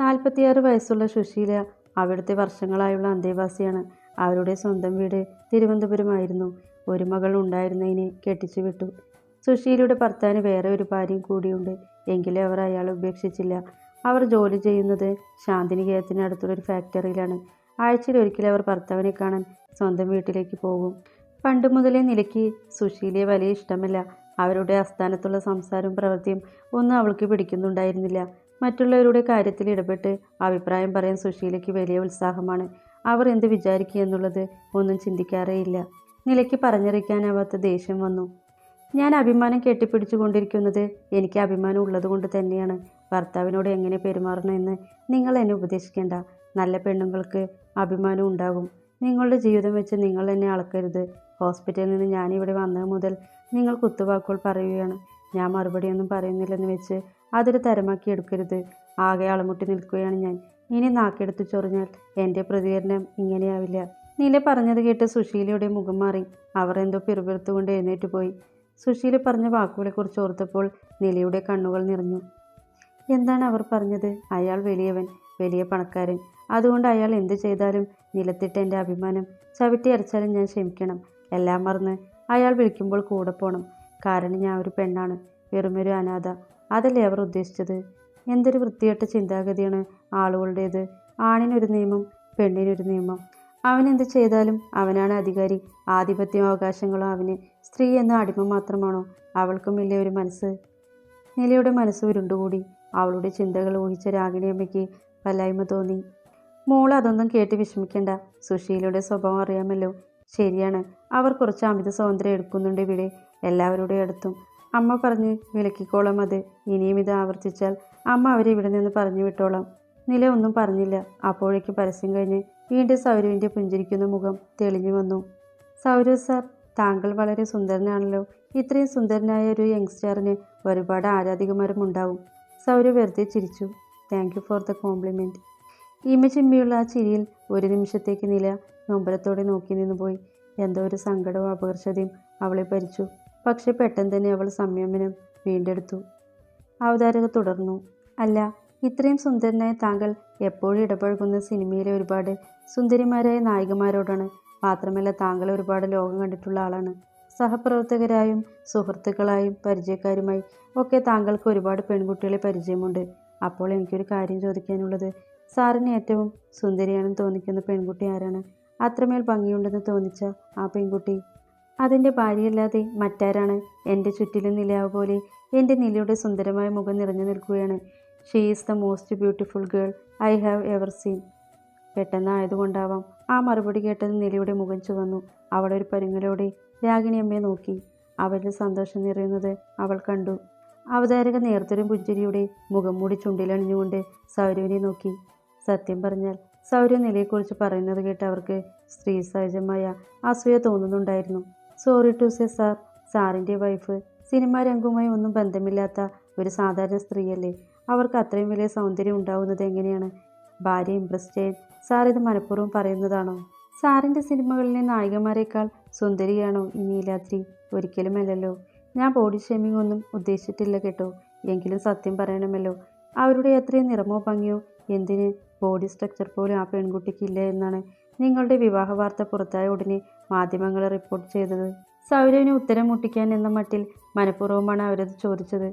നാൽപ്പത്തിയാറ് വയസ്സുള്ള സുശീല അവിടുത്തെ വർഷങ്ങളായുള്ള അന്തേവാസിയാണ്. അവരുടെ സ്വന്തം വീട് തിരുവനന്തപുരമായിരുന്നു. ഒരു മകൾ ഉണ്ടായിരുന്നതിനെ കെട്ടിച്ചു വിട്ടു. സുശീലയുടെ ഭർത്താവിന് വേറെ ഒരു ഭാര്യയും കൂടിയുണ്ട്. എങ്കിലും അവർ അയാളെ ഉപേക്ഷിച്ചില്ല. അവർ ജോലി ചെയ്യുന്നത് ശാന്തിനികേതത്തിന് അടുത്തുള്ള ഒരു ഫാക്ടറിയിലാണ്. ആഴ്ചയിൽ ഒരിക്കൽ അവർ ഭർത്താവിനെ കാണാൻ സ്വന്തം വീട്ടിലേക്ക് പോകും. പണ്ട് മുതലേ നിലയ്ക്ക് സുശീലയെ വലിയ ഇഷ്ടമല്ല. അവരുടെ ആസ്ഥാനത്തുള്ള സംസാരവും പ്രവൃത്തിയും ഒന്നും അവൾക്ക് പിടിക്കുന്നുണ്ടായിരുന്നില്ല. മറ്റുള്ളവരുടെ കാര്യത്തിൽ ഇടപെട്ട് അഭിപ്രായം പറയാൻ സുശീലയ്ക്ക് വലിയ ഉത്സാഹമാണ്. അവർ എന്ത് വിചാരിക്കുക എന്നുള്ളത് ഒന്നും ചിന്തിക്കാറേയില്ല. നിലയ്ക്ക് പറഞ്ഞറിയിക്കാനാവാത്ത ദേഷ്യം വന്നു. ഞാൻ അഭിമാനം കെട്ടിപ്പിടിച്ചു കൊണ്ടിരിക്കുന്നത് എനിക്ക് അഭിമാനം ഉള്ളതുകൊണ്ട് തന്നെയാണ്. ഭർത്താവിനോട് എങ്ങനെ പെരുമാറണമെന്ന് നിങ്ങൾ എന്നെ ഉപദേശിക്കേണ്ട. നല്ല പെണ്ണുങ്ങൾക്ക് അഭിമാനം ഉണ്ടാകും. നിങ്ങളുടെ ജീവിതം വെച്ച് നിങ്ങൾ എന്നെ അളക്കരുത്. ഹോസ്പിറ്റലിൽ നിന്ന് ഞാനിവിടെ വന്നത് മുതൽ നിങ്ങൾ കുത്തുവാക്കുകൾ പറയുകയാണ്. ഞാൻ മറുപടിയൊന്നും പറയുന്നില്ലെന്ന് വെച്ച് അതൊരു തരമാക്കി എടുക്കരുത്. ആകെ അളമുട്ടി നിൽക്കുകയാണ് ഞാൻ. ഇനി നാക്കെടുത്ത് ചൊറിഞ്ഞാൽ എന്റെ പ്രതികരണം ഇങ്ങനെയാവില്ല. നീല പറഞ്ഞത് കേട്ട് സുശീലയുടെ മുഖം മാറി. അവർ എന്തോ പിറുപിറുത്തുകൊണ്ട് എഴുന്നേറ്റ് പോയി. സുശീല പറഞ്ഞ വാക്കുകളെക്കുറിച്ച് ഓർത്തപ്പോൾ നിലയുടെ കണ്ണുകൾ നിറഞ്ഞു. എന്താണ് അവർ പറഞ്ഞത്? അയാൾ വലിയവൻ വലിയ പണക്കാരൻ. അതുകൊണ്ട് അയാൾ എന്ത് ചെയ്താലും നിലത്തിട്ട് എന്റെ അഭിമാനം ചവിട്ടി അരച്ചാലും ഞാൻ ക്ഷമിക്കണം. എല്ലാം മറന്ന് അയാൾ വിളിക്കുമ്പോൾ കൂടെ പോകണം കാരണം ഞാൻ ഒരു പെണ്ണാണ്. വെറുമൊരു അനാഥ. അതല്ലേ അവർ ഉദ്ദേശിച്ചത്? എന്തൊരു വൃത്തികെട്ട ചിന്താഗതിയാണ് ആളുകളുടേത്. ആണിനൊരു നിയമം പെണ്ണിനൊരു നിയമം. അവൻ ചെയ്താലും അവനാണ് അധികാരി. ആധിപത്യം അവകാശങ്ങളോ അവന്. സ്ത്രീ എന്ന അടിമ മാത്രമാണോ? അവൾക്കുമില്ലേ ഒരു മനസ്സ്? നിലയുടെ മനസ്സ് ഉരുണ്ടുകൂടി. അവളുടെ ചിന്തകൾ ഊഹിച്ച രാഗിണിയമ്മയ്ക്ക് വല്ലായ്മ തോന്നി. മോൾ അതൊന്നും കേട്ട് വിഷമിക്കേണ്ട. സുശീലയുടെ സ്വഭാവം അറിയാമല്ലോ. ശരിയാണ്. അവർ കുറച്ച് അമിത സ്വാതന്ത്ര്യം എടുക്കുന്നുണ്ട് ഇവിടെ. എല്ലാവരുടെ അടുത്തും. അമ്മ പറഞ്ഞ് വിലക്കിക്കോളാം അത് ഇനിയും ഇത് ആവർത്തിച്ചാൽ അമ്മ അവരെ ഇവിടെ നിന്ന് പറഞ്ഞു വിട്ടോളാം. നില ഒന്നും പറഞ്ഞില്ല. അപ്പോഴേക്ക് പരസ്യം കഴിഞ്ഞ് വീണ്ടും സൗരവിന്റെ പുഞ്ചിരിക്കുന്ന മുഖം തെളിഞ്ഞു വന്നു. സൗരവ് സാർ താങ്കൾ വളരെ സുന്ദരനാണല്ലോ. ഇത്രയും സുന്ദരനായ ഒരു യങ്സ്റ്ററിന് ഒരുപാട് ആരാധികമാരും ഉണ്ടാവും. സൗരവ് വെറുതെ ചിരിച്ചു. Thank you for the compliment ഇമ ചിമ്മിയുള്ള ആ ചിരിയിൽ ഒരു നിമിഷത്തേക്ക് നില നൊമ്പരത്തോടെ നോക്കി നിന്നുപോയി. എന്തോ ഒരു സങ്കടവും അപകർഷതയും അവളെ ഭരിച്ചു. പക്ഷെ പെട്ടെന്ന് തന്നെ അവൾ സംയമനം വീണ്ടെടുത്തു. അവതാരക തുടർന്നു. അല്ല ഇത്രയും സുന്ദരനായ താങ്കൾ എപ്പോഴും ഇടപഴകുന്ന സിനിമയിലെ ഒരുപാട് സുന്ദരിമാരായ നായികമാരോടാണ്. മാത്രമല്ല താങ്കൾ ഒരുപാട് ലോകം കണ്ടിട്ടുള്ള ആളാണ്. സഹപ്രവർത്തകരായും സുഹൃത്തുക്കളായും പരിചയക്കാരുമായി ഒക്കെ താങ്കൾക്ക് ഒരുപാട് പെൺകുട്ടികളെ പരിചയമുണ്ട്. അപ്പോൾ എനിക്കൊരു കാര്യം ചോദിക്കാനുള്ളത്. സാറിന് ഏറ്റവും സുന്ദരിയാണെന്ന് തോന്നിക്കുന്ന പെൺകുട്ടി ആരാണ്? അത്രമേൽ ഭംഗിയുണ്ടെന്ന് തോന്നിച്ച ആ പെൺകുട്ടി അതിന്റെ ഭാര്യയല്ലാതെ മറ്റാരാണ്? എന്റെ ചുറ്റിലും നിലാവ് പോലെ എന്റെ നിലയുടെ സുന്ദരമായ മുഖം നിറഞ്ഞു നിൽക്കുകയാണ്. She is the most beautiful girl I have ever seen പെട്ടെന്നായതുകൊണ്ടാവാം ആ മറുപടി കേട്ടത് നിലയുടെ മുഖം ചുവന്നു. അവൾ ഒരു പരുങ്ങലോടെ രാഗിണി അമ്മയെ നോക്കി. അവരിൽ സന്തോഷം നിറയുന്നത് അവൾ കണ്ടു. അവതാരക നേർത്തരും പുഞ്ചിരിയുടെ മുഖം മൂടി ചുണ്ടിലണിഞ്ഞുകൊണ്ട് സൗരവിനെ നോക്കി. സത്യം പറഞ്ഞാൽ സൗരവ് നിലയെക്കുറിച്ച് പറയുന്നത് കേട്ട് അവർക്ക് സ്ത്രീ സഹജമായ അസൂയ തോന്നുന്നുണ്ടായിരുന്നു. സോറി ടു സെ സാർ സാറിന്റെ വൈഫ് സിനിമാ രംഗവുമായി ഒന്നും ബന്ധമില്ലാത്ത ഒരു സാധാരണ സ്ത്രീയല്ലേ? അവർക്ക് അത്രയും വലിയ സൗന്ദര്യം ഉണ്ടാവുന്നത് എങ്ങനെയാണ്? ഭാര്യ ഇംപ്രസ് ചെയ്യാൻ സാർ ഇത് മനഃപൂർവം പറയുന്നതാണോ? സാറിന്റെ സിനിമകളിലെ നായികമാരെക്കാൾ സുന്ദരിയാണോ ഈ നീലാദ്രി? ഒരിക്കലുമല്ലല്ലോ. ഞാൻ ബോഡി ഷേമിംഗ് ഒന്നും ഉദ്ദേശിച്ചിട്ടില്ല കേട്ടോ. എങ്കിലും സത്യം പറയണമല്ലോ. അവരുടെ അത്രയും നിറമോ ഭംഗിയോ എന്തിന്? ബോഡി സ്ട്രക്ചർ പോലും ആ പെൺകുട്ടിക്കില്ല എന്നാണ് നിങ്ങളുടെ വിവാഹ വാർത്ത പുറത്തായ ഉടനെ മാധ്യമങ്ങൾ റിപ്പോർട്ട് ചെയ്തത്. സൗരവിന് ഉത്തരം മുട്ടിക്കാൻ എന്ന മട്ടിൽ മനഃപൂർവമാണ് അവരത് ചോദിച്ചത്.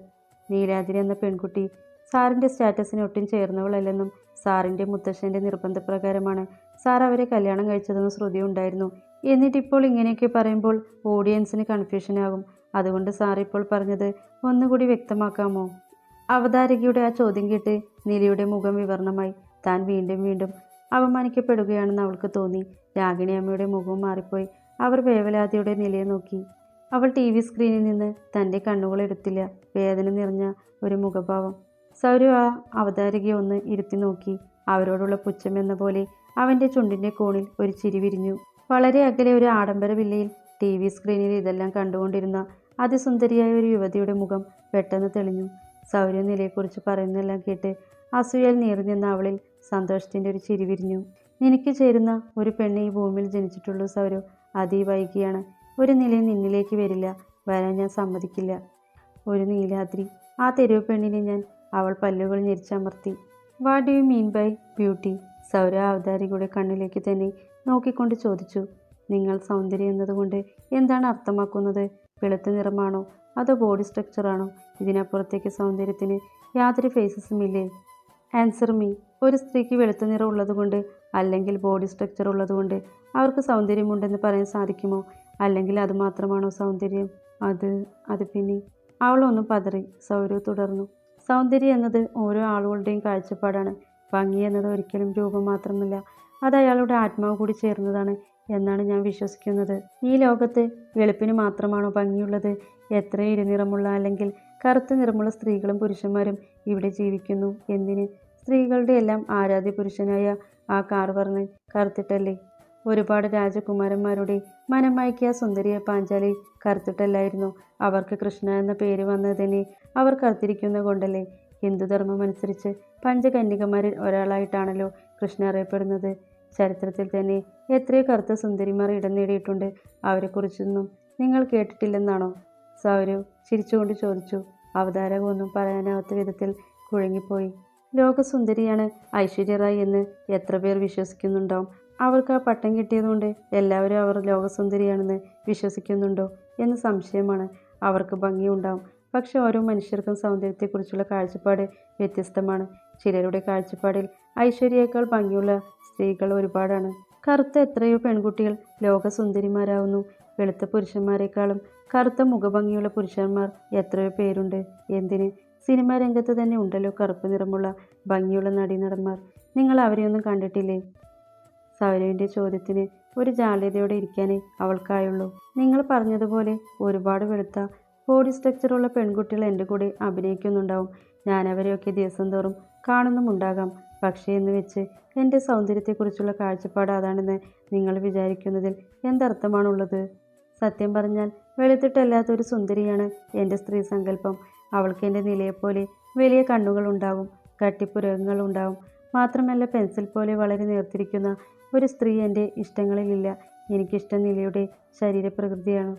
നീലാദിരി എന്ന പെൺകുട്ടി സാറിന്റെ സ്റ്റാറ്റസിന് ഒട്ടും ചേർന്നവളല്ലെന്നും സാറിന്റെ മുത്തശ്ശന്റെ നിർബന്ധപ്രകാരമാണ് സാർ അവരെ കല്യാണം കഴിച്ചതെന്ന് ശ്രുതി ഉണ്ടായിരുന്നു. എന്നിട്ടിപ്പോൾ ഇങ്ങനെയൊക്കെ പറയുമ്പോൾ ഓഡിയൻസിന് കൺഫ്യൂഷനാകും അതുകൊണ്ട് സാർ ഇപ്പോൾ പറഞ്ഞത് ഒന്നുകൂടി വ്യക്തമാക്കാമോ? അവതാരകയുടെ ആ ചോദ്യം കേട്ട് നിലയുടെ മുഖം വിവരണമായി താൻ വീണ്ടും വീണ്ടും അപമാനിക്കപ്പെടുകയാണെന്ന് അവൾക്ക് തോന്നി. രാഗിണി അമ്മയുടെ മുഖവും മാറിപ്പോയി. അവർ വേവലാതിയുടെ നിലയെ നോക്കി. അവൾ ടി വി സ്ക്രീനിൽ നിന്ന് തന്റെ കണ്ണുകൾ എടുത്തില്ല. വേദന നിറഞ്ഞ ഒരു മുഖഭാവം. സൗരവ് ആ അവതാരകയെ ഒന്ന് ഇരുത്തി നോക്കി. അവരോടുള്ള പുച്ഛം എന്ന പോലെ അവന്റെ ചുണ്ടിന്റെ കോണിൽ ഒരു ചിരി വിരിഞ്ഞു. വളരെ അകലെ ഒരു ആഡംബര വില്ലയിൽ ടി വി സ്ക്രീനിൽ ഇതെല്ലാം കണ്ടുകൊണ്ടിരുന്ന അതിസുന്ദരിയായ ഒരു യുവതിയുടെ മുഖം പെട്ടെന്ന് തെളിഞ്ഞു. സൗര്യ നിലയെക്കുറിച്ച് പറയുന്നതെല്ലാം കേട്ട് അസൂയൽ നീറി നിന്ന അവളിൽ സന്തോഷത്തിന്റെ ഒരു ചിരി വിരിഞ്ഞു. നിനക്ക് ചേരുന്ന ഒരു പെണ്ണ് ഈ ഭൂമിയിൽ ജനിച്ചിട്ടുള്ള സൗരവ്. അതീ വൈകിയാണ്. ഒരു നിലയിൽ നിന്നിലേക്ക് വരില്ല. വരാൻ ഞാൻ സമ്മതിക്കില്ല. ഒരു നീലാദ്രി. ആ തെരുവ് പെണ്ണിനെ ഞാൻ അവൾ പല്ലുകൾ ഞെരിച്ചമർത്തി what you mean by beauty സൗര അവതാരികയുടെ കണ്ണിലേക്ക് തന്നെ നോക്കിക്കൊണ്ട് ചോദിച്ചു. നിങ്ങൾ സൗന്ദര്യം എന്നതുകൊണ്ട് എന്താണ് അർത്ഥമാക്കുന്നത്? വെളുത്ത നിറമാണോ? അതോ ബോഡി സ്ട്രക്ചറാണോ ഇതിനപ്പുറത്തേക്ക് സൗന്ദര്യത്തിന് യാതൊരു ഫേസസും ഇല്ലേ? ആൻസർ മീ ഒരു സ്ത്രീക്ക് വെളുത്ത നിറം ഉള്ളതുകൊണ്ട് അല്ലെങ്കിൽ ബോഡി സ്ട്രക്ചർ ഉള്ളതുകൊണ്ട് അവർക്ക് സൗന്ദര്യമുണ്ടെന്ന് പറയാൻ സാധിക്കുമോ? അല്ലെങ്കിൽ അത് മാത്രമാണോ സൗന്ദര്യം? അത് അത് പിന്നെ. അവളൊന്നും പതറി. സൗരവ് തുടർന്നു. സൗന്ദര്യം എന്നത് ഓരോ ആളുകളുടെയും കാഴ്ചപ്പാടാണ്. ഭംഗി എന്നത് ഒരിക്കലും രൂപം മാത്രമല്ല. അത് അയാളുടെ ആത്മാവ് കൂടി ചേർന്നതാണ് എന്നാണ് ഞാൻ വിശ്വസിക്കുന്നത്. ഈ ലോകത്ത് വെളുപ്പിന് മാത്രമാണോ ഭംഗിയുള്ളത്? എത്ര ഇരുനിറമുള്ള അല്ലെങ്കിൽ കറുത്ത നിറമുള്ള സ്ത്രീകളും പുരുഷന്മാരും ഇവിടെ ജീവിക്കുന്നു എന്തിന്? സ്ത്രീകളുടെ എല്ലാം ആരാധ്യ പുരുഷനായ ആ കാർവർണൻ കറുത്തിട്ടല്ലേ? ഒരുപാട് രാജകുമാരന്മാരുടെ മനമയക്കിയ സുന്ദരിയെ പാഞ്ചാലി കറുത്തിട്ടല്ലായിരുന്നു. അവർക്ക് കൃഷ്ണ എന്ന പേര് വന്നത് തന്നെ അവർ കറുത്തിരിക്കുന്ന കൊണ്ടല്ലേ? ഹിന്ദുധർമ്മം അനുസരിച്ച് പഞ്ചകന്യകമാരിൽ ഒരാളായിട്ടാണല്ലോ കൃഷ്ണ അറിയപ്പെടുന്നത്. ചരിത്രത്തിൽ തന്നെ എത്രയോ കറുത്ത സുന്ദരിമാർ ഇടം നേടിയിട്ടുണ്ട്. അവരെക്കുറിച്ചൊന്നും നിങ്ങൾ കേട്ടിട്ടില്ലെന്നാണോ? സൗരവ് ചിരിച്ചുകൊണ്ട് ചോദിച്ചു. അവതാരകം ഒന്നും പറയാനാവാത്ത വിധത്തിൽ കുഴങ്ങിപ്പോയി. ലോകസുന്ദരിയാണ് ഐശ്വര്യ റായ് എന്ന് എത്ര പേർ വിശ്വസിക്കുന്നുണ്ടാവും അവർക്ക് ആ പട്ടം കിട്ടിയതുകൊണ്ട് എല്ലാവരും അവർ ലോകസുന്ദരിയാണെന്ന് വിശ്വസിക്കുന്നുണ്ടോ എന്ന് സംശയമാണ്. അവർക്ക് ഭംഗിയുണ്ടാവും. പക്ഷേ ഓരോ മനുഷ്യർക്കും സൗന്ദര്യത്തെക്കുറിച്ചുള്ള കാഴ്ചപ്പാട് വ്യത്യസ്തമാണ്. ചിലരുടെ കാഴ്ചപ്പാടിൽ ഐശ്വര്യയേക്കാൾ ഭംഗിയുള്ള സ്ത്രീകൾ ഒരുപാടാണ്. കറുത്ത എത്രയോ പെൺകുട്ടികൾ ലോകസുന്ദരിമാരാവുന്നു. വെളുത്ത പുരുഷന്മാരെക്കാളും കറുത്ത മുഖഭംഗിയുള്ള പുരുഷന്മാർ എത്രയോ പേരുണ്ട്. എന്തിന്? സിനിമാ രംഗത്ത് തന്നെ ഉണ്ടല്ലോ കറുപ്പ് നിറമുള്ള ഭംഗിയുള്ള നടീനടന്മാർ. നിങ്ങൾ അവരെയൊന്നും കണ്ടിട്ടില്ലേ? സൗരവിന്റെ ചോദ്യത്തിന് ഒരു ജാള്യതയോടെ ഇരിക്കാനേ അവൾക്കായുള്ളൂ. നിങ്ങൾ പറഞ്ഞതുപോലെ ഒരുപാട് വെളുത്ത ബോഡി സ്ട്രക്ചറുള്ള പെൺകുട്ടികൾ എന്റെ കൂടെ അഭിനയിക്കുന്നുണ്ടാവും. ഞാൻ അവരെയൊക്കെ ദിവസം തോറും കാണുന്നുമുണ്ടാകാം. പക്ഷേ എന്ന് വെച്ച് എന്റെ സൗന്ദര്യത്തെക്കുറിച്ചുള്ള കാഴ്ചപ്പാട് അതാണെന്ന് നിങ്ങൾ വിചാരിക്കുന്നതിൽ എന്തർത്ഥമാണുള്ളത്? സത്യം പറഞ്ഞാൽ വെളുത്തിട്ടല്ലാത്ത ഒരു സുന്ദരിയാണ് എന്റെ സ്ത്രീ സങ്കല്പം. അവൾക്ക് എന്റെ നിലയെപ്പോലെ വലിയ കണ്ണുകളുണ്ടാവും കട്ടിപ്പുരകങ്ങളുണ്ടാവും. മാത്രമല്ല പെൻസിൽ പോലെ വളരെ നേർത്തിരിക്കുന്ന ഒരു സ്ത്രീ എന്റെ ഇഷ്ടങ്ങളിലില്ല. എനിക്കിഷ്ടം നിലയുടെ ശരീരപ്രകൃതിയാണ്.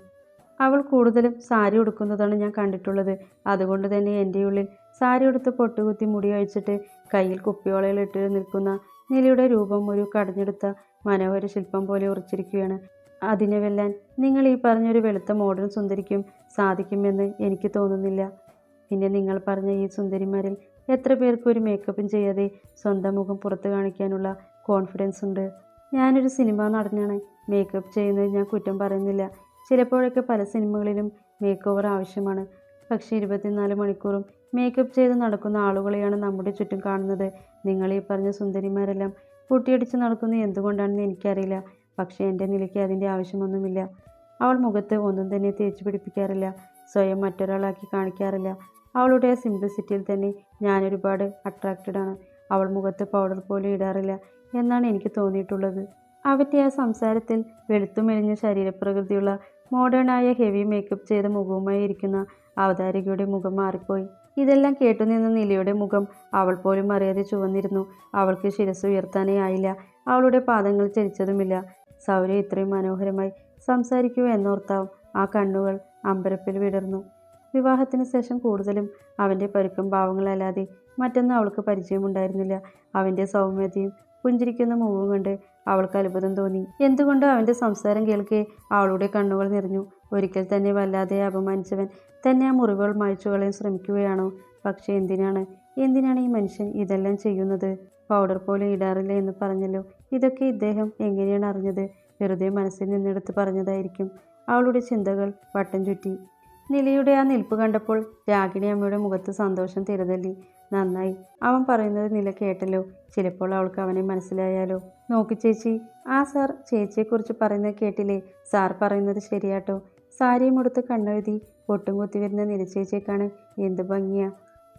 അവൾ കൂടുതലും സാരി ഉടുക്കുന്നതാണ് ഞാൻ കണ്ടിട്ടുള്ളത്. അതുകൊണ്ട് തന്നെ എന്റെ ഉള്ളിൽ സാരി ഉടുത്ത് പൊട്ടുകുത്തി മുടി അഴിച്ചിട്ട് കയ്യിൽ കുപ്പിയോളയിലിട്ട് നിൽക്കുന്ന നിലയുടെ രൂപം ഒരു കടഞ്ഞെടുത്ത മനോഹര ശില്പം പോലെ ഉറച്ചിരിക്കുകയാണ്. അതിനെ വെല്ലാൻ നിങ്ങൾ ഈ പറഞ്ഞൊരു വെളുത്ത മോഡേൺ സുന്ദരിക്കും സാധിക്കുമെന്ന് എനിക്ക് തോന്നുന്നില്ല. പിന്നെ നിങ്ങൾ പറഞ്ഞ ഈ സുന്ദരിമാരിൽ എത്ര പേർക്ക് ഒരു മേക്കപ്പും ചെയ്യാതെ സ്വന്തം മുഖം പുറത്ത് കാണിക്കാനുള്ള കോൺഫിഡൻസ് ഉണ്ട്? ഞാനൊരു സിനിമ നടനാണ്. മേക്കപ്പ് ചെയ്യുന്നത് ഞാൻ കുറ്റം പറയുന്നില്ല. ചിലപ്പോഴൊക്കെ പല സിനിമകളിലും മേക്ക് ഓവർ ആവശ്യമാണ്. പക്ഷേ ഇരുപത്തിനാല് മണിക്കൂറും മേക്കപ്പ് ചെയ്ത് നടക്കുന്ന ആളുകളെയാണ് നമ്മുടെ ചുറ്റും കാണുന്നത്. നിങ്ങൾ ഈ പറഞ്ഞ സുന്ദരിമാരെല്ലാം പൊട്ടിയടിച്ച് നടക്കുന്നത് എന്തുകൊണ്ടാണെന്ന് എനിക്കറിയില്ല. പക്ഷേ എന്റെ നിലയ്ക്ക് അതിന്റെ ആവശ്യമൊന്നുമില്ല. അവൾ മുഖത്ത് ഒന്നും തന്നെ തേച്ച് പിടിപ്പിക്കാറില്ല. സ്വയം മറ്റൊരാളാക്കി കാണിക്കാറില്ല. അവളുടെ സിംപ്ലിസിറ്റിയിൽ തന്നെ ഞാനൊരുപാട് അട്രാക്റ്റഡ് ആണ്. അവൾ മുഖത്ത് പൗഡർ പോലും ഇടാറില്ല എന്നാണ് എനിക്ക് തോന്നിയിട്ടുള്ളത്. അവന്റെ ആ സംസാരത്തിൽ വെളുത്തു മെലിഞ്ഞ ശരീരപ്രകൃതിയുള്ള മോഡേണായ ഹെവി മേക്കപ്പ് ചെയ്ത മുഖവുമായി ഇരിക്കുന്ന അവതാരികയുടെ മുഖം മാറിപ്പോയി. ഇതെല്ലാം കേട്ടുനിന്ന നിലയുടെ മുഖം അവൾ പോലും അറിയാതെ ചുവന്നിരുന്നു. അവൾക്ക് ശിരസ് ഉയർത്താനേ ആയില്ല. അവളുടെ പാദങ്ങൾ ചലിച്ചതുമില്ല സൗര്യ ഇത്രയും മനോഹരമായി സംസാരിക്കുക എന്നോർത്താവും ആ കണ്ണുകൾ അമ്പരപ്പിൽ വിടർന്നു. വിവാഹത്തിന് ശേഷം കൂടുതലും അവന്റെ പരുക്കും ഭാവങ്ങളല്ലാതെ മറ്റൊന്നും അവൾക്ക് പരിചയമുണ്ടായിരുന്നില്ല. അവന്റെ സൗമ്യതയും പുഞ്ചിരിക്കുന്ന മുഖവും കണ്ട് അവൾക്ക് അത്ഭുതം തോന്നി. എന്തുകൊണ്ടോ അവന്റെ സംസാരം കേൾക്കെ അവളുടെ കണ്ണുകൾ നിറഞ്ഞു. ഒരിക്കൽ തന്നെ വല്ലാതെ അപമാനിച്ചവൻ തന്നെ ആ മുറിവുകൾ മായ്ച്ചു കളയാൻ ശ്രമിക്കുകയാണോ? പക്ഷേ എന്തിനാണ്? എന്തിനാണ് ഈ മനുഷ്യൻ ഇതെല്ലാം ചെയ്യുന്നത്? പൗഡർ പോലെ ഇടാറില്ല എന്ന് പറഞ്ഞല്ലോ. ഇതൊക്കെ ഇദ്ദേഹം എങ്ങനെയാണ് അറിഞ്ഞത്? വെറുതെ മനസ്സിൽ നിന്നെടുത്ത് പറഞ്ഞതായിരിക്കും. അവളുടെ ചിന്തകൾ വട്ടം ചുറ്റി. നിലയുടെ ആ നിൽപ്പ് കണ്ടപ്പോൾ രാഗിണി അമ്മയുടെ മുഖത്ത് സന്തോഷം തിരതല്ലി. നന്നായി. അവൻ പറയുന്നത് നില കേട്ടല്ലോ. ചിലപ്പോൾ അവൾക്ക് അവനെ മനസ്സിലായാലോ. നോക്ക് ചേച്ചി ആ സാർ ചേച്ചിയെക്കുറിച്ച് പറയുന്നത് കേട്ടില്ലേ? സാർ പറയുന്നത് ശരിയാട്ടോ. സാരിയും ഉടുത്ത് കണ്ണെഴുതി പൊട്ടും കുത്തി വരുന്ന കാണാൻ എന്ത് ഭംഗിയാ.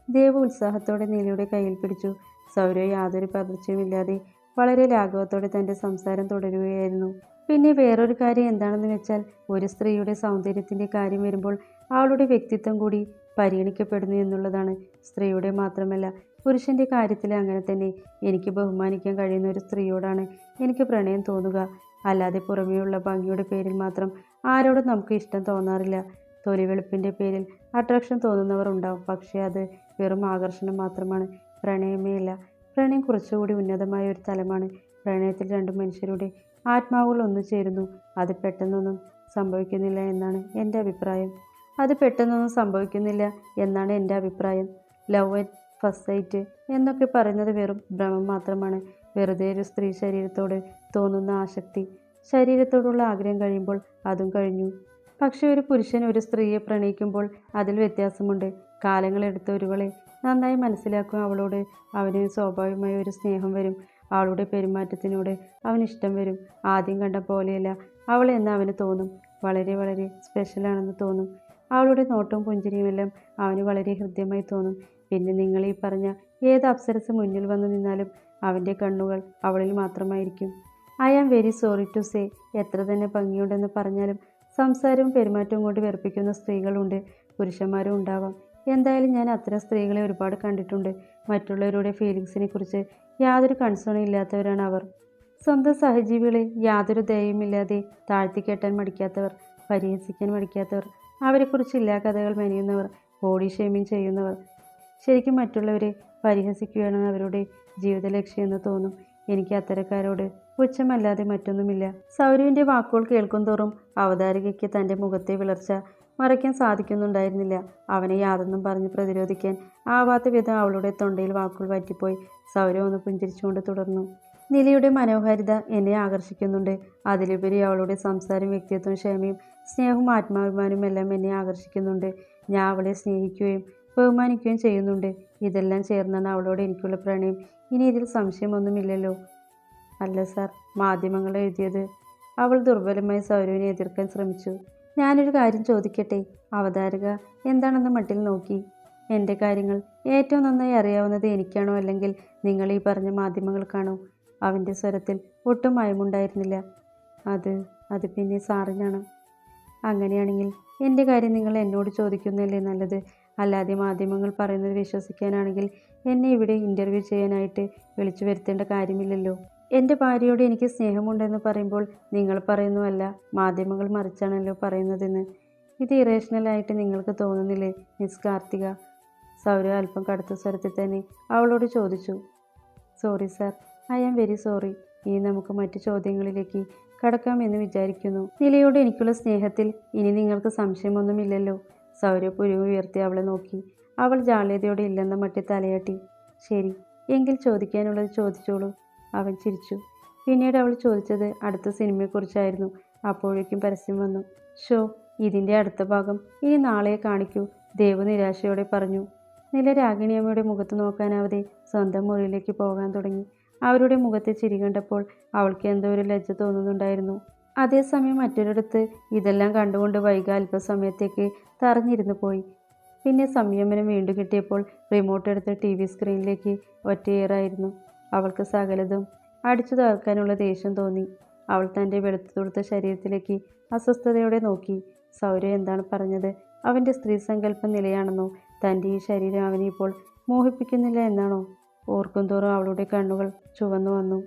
ദേവ് ഉത്സാഹത്തോടെ നിലയുടെ കയ്യിൽ പിടിച്ചു. സൗരവ് യാതൊരു പതർച്ചയുമില്ലാതെ വളരെ ലാഘവത്തോടെ തന്റെ സംസാരം തുടരുകയായിരുന്നു. പിന്നെ വേറൊരു കാര്യം എന്താണെന്ന് വെച്ചാൽ ഒരു സ്ത്രീയുടെ സൗന്ദര്യത്തിന്റെ കാര്യം വരുമ്പോൾ അവളുടെ വ്യക്തിത്വം കൂടി പരിഗണിക്കപ്പെടുന്നു എന്നുള്ളതാണ്. സ്ത്രീയുടെ മാത്രമല്ല പുരുഷന്റെ കാര്യത്തിൽ അങ്ങനെ തന്നെ എനിക്ക് ബഹുമാനിക്കാൻ കഴിയുന്ന ഒരു സ്ത്രീയോടാണ് എനിക്ക് പ്രണയം തോന്നുക. അല്ലാതെ പുറമേയുള്ള ഭംഗിയുടെ പേരിൽ മാത്രം ആരോടും നമുക്ക് ഇഷ്ടം തോന്നാറില്ല. തൊലി വെളുപ്പിന്റെ പേരിൽ അട്രാക്ഷൻ തോന്നുന്നവർ ഉണ്ടാവും. പക്ഷേ അത് വെറും ആകർഷണം മാത്രമാണ്. പ്രണയമേ അല്ല പ്രണയം കുറച്ചുകൂടി ഉന്നതമായ ഒരു തലമാണ്. പ്രണയത്തിൽ രണ്ട് മനുഷ്യരുടെ ആത്മാവുകൾ ഒന്നു ചേരുന്നു. അത് പെട്ടെന്നൊന്നും സംഭവിക്കുന്നില്ല എന്നാണ് എന്റെ അഭിപ്രായം. അത് പെട്ടെന്നൊന്നും സംഭവിക്കുന്നില്ല എന്നാണ് എന്റെ അഭിപ്രായം. ലവ് ആൻഡ് ഫസ്റ്റ് സൈറ്റ് എന്നൊക്കെ പറയുന്നത് വെറും ഭ്രമം മാത്രമാണ്. വെറുതെ ഒരു സ്ത്രീ ശരീരത്തോട് തോന്നുന്ന ആസക്തി ശരീരത്തോടുള്ള ആഗ്രഹം കഴിയുമ്പോൾ അതും കഴിഞ്ഞു. പക്ഷേ ഒരു പുരുഷൻ ഒരു സ്ത്രീയെ പ്രണയിക്കുമ്പോൾ അതിൽ വ്യത്യാസമുണ്ട്. കാലങ്ങളെടുത്ത് ഒരുവളെ നന്നായി മനസ്സിലാക്കും അവളോട് അവന് സ്വാഭാവികമായ ഒരു സ്നേഹം വരും. അവളുടെ പെരുമാറ്റത്തിനോട് അവന് ഇഷ്ടം വരും. ആദ്യം കണ്ട പോലെയല്ല അവൾ എന്ന് അവന് തോന്നും. വളരെ വളരെ സ്പെഷ്യലാണെന്ന് തോന്നും. അവളുടെ നോട്ടവും പുഞ്ചിരിയുമെല്ലാം അവന് വളരെ ഹൃദ്യമായി തോന്നും. പിന്നെ നിങ്ങൾ ഈ പറഞ്ഞ ഏത് അപ്സരസ് മുന്നിൽ വന്നു നിന്നാലും അവന്റെ കണ്ണുകൾ അവളിൽ മാത്രമായിരിക്കും. I am very sorry to say. എത്ര തന്നെ ഭംഗിയുണ്ടെന്ന് പറഞ്ഞാലും സംസാരവും പെരുമാറ്റവും കൊണ്ട് വെറുപ്പിക്കുന്ന സ്ത്രീകളുണ്ട്. പുരുഷന്മാരും ഉണ്ടാവാം. എന്തായാലും ഞാൻ അത്തരം സ്ത്രീകളെ ഒരുപാട് കണ്ടിട്ടുണ്ട്. മറ്റുള്ളവരുടെ ഫീലിങ്സിനെ കുറിച്ച് യാതൊരു കൺസേണും ഇല്ലാത്തവരാണ് അവർ. സ്വന്തം സഹജീവികളെ യാതൊരു ദയവുമില്ലാതെ താഴ്ത്തിക്കെട്ടാൻ മടിക്കാത്തവർ പരിഹസിക്കാൻ മടിക്കാത്തവർ അവരെക്കുറിച്ച് ഇല്ലാ കഥകൾ മെനയുന്നവർ ബോഡി ഷേമിങ് ചെയ്യുന്നവർ ശരിക്കും മറ്റുള്ളവരെ പരിഹസിക്കുകയാണ് അവരുടെ ജീവിത ലക്ഷ്യമെന്ന് തോന്നും. എനിക്ക് അത്തരക്കാരോട് പുച്ഛമല്ലാതെ മറ്റൊന്നുമില്ല. സൗരവിന്റെ വാക്കുകൾ കേൾക്കും തോറും അവതാരികയ്ക്ക് തന്റെ മുഖത്തെ വിളർച്ച മറയ്ക്കാൻ സാധിക്കുന്നുണ്ടായിരുന്നില്ല. അവനെ യാതൊന്നും പറഞ്ഞ് പ്രതിരോധിക്കാൻ ആവാത്ത വിധം അവളുടെ തൊണ്ടയിൽ വാക്കുകൾ പറ്റിപ്പോയി സൗരവ് ഒന്ന് പുഞ്ചിരിച്ചുകൊണ്ട് തുടർന്നു. നിലയുടെ മനോഹാരിത എന്നെ ആകർഷിക്കുന്നുണ്ട്. അതിലുപരി അവളുടെ സംസാരം വ്യക്തിത്വം ക്ഷമയും സ്നേഹവും ആത്മാഭിമാനവും എല്ലാം എന്നെ ആകർഷിക്കുന്നുണ്ട്. ഞാൻ അവളെ സ്നേഹിക്കുകയും ബഹുമാനിക്കുകയും ചെയ്യുന്നുണ്ട്. ഇതെല്ലാം ചേർന്നാണ് അവളോട് എനിക്കുള്ള പ്രണയം. ഇനി ഇതിൽ സംശയമൊന്നുമില്ലല്ലോ. അല്ല സാർ മാധ്യമങ്ങൾ എഴുതിയത്. അവൾ ദുർബലമായി സൗരവിനെ എതിർക്കാൻ ശ്രമിച്ചു. ഞാനൊരു കാര്യം ചോദിക്കട്ടെ അവതാരക? എന്താണെന്ന് മട്ടിൽ നോക്കി. എന്റെ കാര്യങ്ങൾ ഏറ്റവും നന്നായി അറിയാവുന്നത് എനിക്കാണോ അല്ലെങ്കിൽ നിങ്ങൾ ഈ പറഞ്ഞ മാധ്യമങ്ങൾക്കാണോ? അവന്റെ സ്വരത്തിൽ ഒട്ടും മയമുണ്ടായിരുന്നില്ല. അത് അത് പിന്നെ സാറിനാണ്? അങ്ങനെയാണെങ്കിൽ എന്റെ കാര്യം നിങ്ങൾ എന്നോട് ചോദിക്കുന്നതല്ലേ നല്ലത്? അല്ലാതെ മാധ്യമങ്ങൾ പറയുന്നത് വിശ്വസിക്കാനാണെങ്കിൽ എന്നെ ഇവിടെ ഇന്റർവ്യൂ ചെയ്യാനായിട്ട് വിളിച്ചു വരുത്തേണ്ട കാര്യമില്ലല്ലോ. എന്റെ ഭാര്യയോട് എനിക്ക് സ്നേഹമുണ്ടെന്ന് പറയുമ്പോൾ നിങ്ങൾ പറയുന്നുവല്ല മാധ്യമങ്ങൾ മറിച്ചാണല്ലോ പറയുന്നതെന്ന്. ഇത് ഇറേഷണലായിട്ട് നിങ്ങൾക്ക് തോന്നുന്നില്ലേ മിസ് കാർത്തിക? സൗരവ് അല്പം കടുത്ത സ്വരത്തിൽ തന്നെ അവളോട് ചോദിച്ചു. Sorry sir I am very sorry ഇനി നമുക്ക് മറ്റു ചോദ്യങ്ങളിലേക്ക് കടക്കാമെന്ന് വിചാരിക്കുന്നു. നിലയോട് എനിക്കുള്ള സ്നേഹത്തിൽ ഇനി നിങ്ങൾക്ക് സംശയമൊന്നുമില്ലല്ലോ. സൗരവ് പുരുവ് ഉയർത്തി അവളെ നോക്കി. അവൾ ജാള്യതയോടെ ഇല്ലെന്ന മട്ടി തലയാട്ടി. ശരി എങ്കിൽ ചോദിക്കാനുള്ളത് ചോദിച്ചോളൂ. അവൻ ചിരിച്ചു. പിന്നീട് അവൾ ചോദിച്ചത് അടുത്ത സിനിമയെക്കുറിച്ചായിരുന്നു. അപ്പോഴേക്കും പരസ്യം വന്നു. ഷോ ഇതിന്റെ അടുത്ത ഭാഗം. ഇനി നാളെ കാണിക്കൂ ദേവ് നിരാശയോടെ പറഞ്ഞു. നില രാഗിണിയമ്മയുടെ മുഖത്ത് നോക്കാനാവതെ സ്വന്തം മുറിയിലേക്ക് പോകാൻ തുടങ്ങി. അവരുടെ മുഖത്തെ ചിരി കണ്ടപ്പോൾ അവൾക്ക് എന്തോ ഒരു ലജ്ജ തോന്നുന്നുണ്ടായിരുന്നു. അതേസമയം മറ്റൊരിടത്ത് ഇതെല്ലാം കണ്ടുകൊണ്ട് വൈക അല്പസമയത്തേക്ക് തറഞ്ഞിരുന്നു പോയി. പിന്നെ സംയമനം വീണ്ടും കിട്ടിയപ്പോൾ റിമോട്ട് എടുത്ത് ടി വി സ്ക്രീനിലേക്ക് ഒറ്റയേറായിരുന്നു. അവൾക്ക് സകലതും അടിച്ചു തകർക്കാനുള്ള ദേഷ്യം തോന്നി. അവൾ തന്റെ വെളുത്തു തുടുത്ത ശരീരത്തിലേക്ക് അസ്വസ്ഥതയോടെ നോക്കി. സൗര എന്താണ് പറഞ്ഞത്? അവന്റെ സ്ത്രീ സങ്കല്പം നിലയാണെന്നോ? തന്റെ ഈ ശരീരം അവനെ ഇപ്പോൾ മോഹിപ്പിക്കുന്നില്ല എന്നാണോ? ഓർക്കും തോറും അവളുടെ കണ്ണുകൾ ചുവന്നു വന്നു.